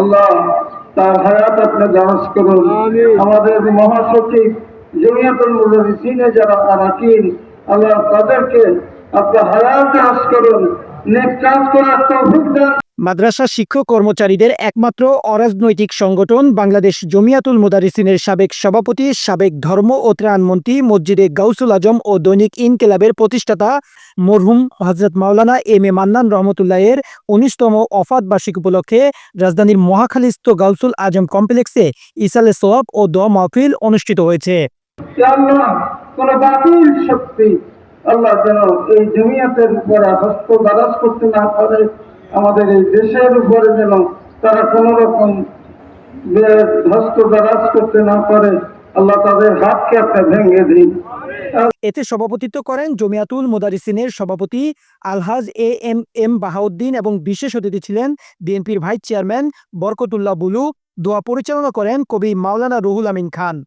আল্লাহ তার হায়াত আপনি দারাজ করুন। আমাদের মহাসচিব জমিয়াতুল মুদারিসিনে যারা আরাকিন আল্লাহ তাদেরকে আপনার হায়াত দারাজ করুন। নেক কাজ করার তৌফিক দান মাদ্রাসা শিক্ষক কর্মচারীদের একমাত্র অরাজনৈতিক সংগঠন বাংলাদেশ জমিয়াতুল মুদারিসিনের সাবেক সভাপতি, সাবেক ধর্ম ও ত্রাণমন্ত্রী মসজিদে গাউসুল আজম ও দৈনিক ইনকেলাবের প্রতিষ্ঠাতা মরহুম হজরত মাওলানা এম এ মান্নান রহমতুল্লাহের উনিশতম অফাত বার্ষিক উপলক্ষে রাজধানীর মহাখালীস্থ গাউসুল আজম কমপ্লেক্সে ইসালে সোয়াব ও দোয়া মাহফিল অনুষ্ঠিত হয়েছে। আল্লাহ যেন এই জমিয়াতের হস্ত করতে না পারে। আমাদের এই দেশের উপরে যেন তারা কোন রকম বে- হস্ত দারাজ করতে না পারে, আল্লাহ তাদের হাতকে আপনি ভেঙে দিন। এতে সভাপতিত্ব করেন জমিয়াতুল মুদারিসিনের সভাপতি Alhaj A M M Bahauddin এবং বিশেষ অতিথি ছিলেন বিএনপির ভাইস চেয়ারম্যান বরকতুল্লাহ বুলু। দোয়া পরিচালনা করেন কবি মাওলানা রুহুল আমিন খান।